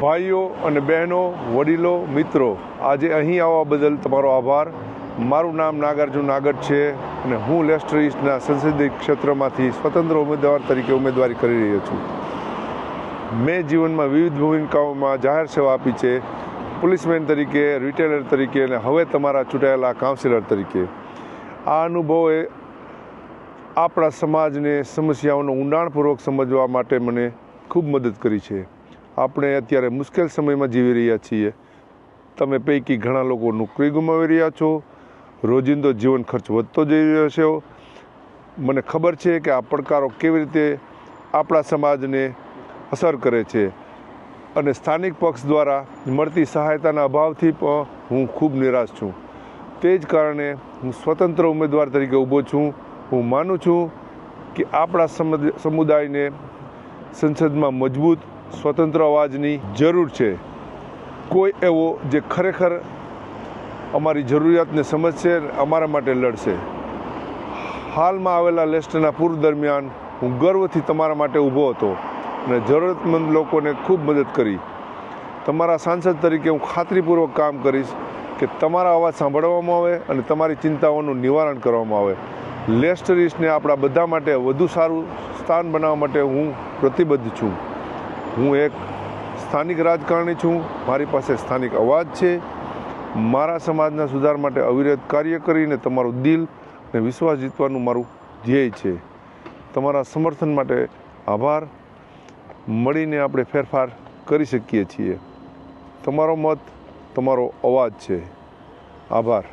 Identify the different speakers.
Speaker 1: ભાઈઓ અને બહેનો, વડીલો, મિત્રો, આજે અહીં આવવા બદલ તમારો આભાર. મારું નામ નાગાર્જુન નાગર છે અને હું લેસ્ટર ઇસ્ટના સંસદીય ક્ષેત્રમાંથી સ્વતંત્ર ઉમેદવાર તરીકે ઉમેદવારી કરી રહ્યો છું. મેં જીવનમાં વિવિધ ભૂમિકાઓમાં જાહેર સેવા આપી છે. પોલીસમેન તરીકે, રિટેલર તરીકે અને હવે તમારા ચૂંટાયેલા કાઉન્સિલર તરીકે. આ અનુભવોએ આપણા સમાજને સમસ્યાઓનો ઊંડાણપૂર્વક સમજવા માટે મને ખૂબ મદદ કરી છે. આપણે અત્યારે મુશ્કેલ સમયમાં જીવી રહ્યા છીએ. તમે પૈકી ઘણા લોકો નોકરી ગુમાવી રહ્યા છો. રોજિંદો જીવન ખર્ચ વધતો જઈ રહ્યો છે. મને ખબર છે કે આ પડકારો કેવી રીતે આપણા સમાજને અસર કરે છે અને સ્થાનિક પક્ષ દ્વારા મળતી સહાયતાના અભાવથી પણ હું ખૂબ નિરાશ છું. તે જ કારણે હું સ્વતંત્ર ઉમેદવાર તરીકે ઊભો છું. હું માનું છું કે આપણા સમુદ- સમુદાયને સંસદમાં મજબૂત સ્વતંત્ર અવાજની જરૂર છે. કોઈ એવો જે ખરેખર અમારી જરૂરિયાતને સમજશે અમારા માટે લડશે. હાલમાં આવેલા લેસ્ટના પૂર દરમિયાન હું ગર્વથી તમારા માટે ઊભો હતો અને જરૂરતમંદ લોકોને ખૂબ મદદ કરી. તમારા સાંસદ તરીકે હું ખાતરીપૂર્વક કામ કરીશ કે તમારા અવાજ સાંભળવામાં આવે અને તમારી ચિંતાઓનું નિવારણ કરવામાં આવે. લેસ્ટરીસને આપણા બધા માટે વધુ સારું સ્થાન બનાવવા માટે હું પ્રતિબદ્ધ છું. હું એક સ્થાનિક રાજકારણી છું. મારી પાસે સ્થાનિક અવાજ છે. મારા સમાજના સુધાર માટે અવિરત કાર્ય કરીને તમારું દિલ અને વિશ્વાસ જીતવાનું મારું ધ્યેય છે. તમારા સમર્થન માટે આભાર. મળીને આપણે ફેરફાર કરી શકીએ છીએ. તમારો મત, તમારો અવાજ છે. આભાર.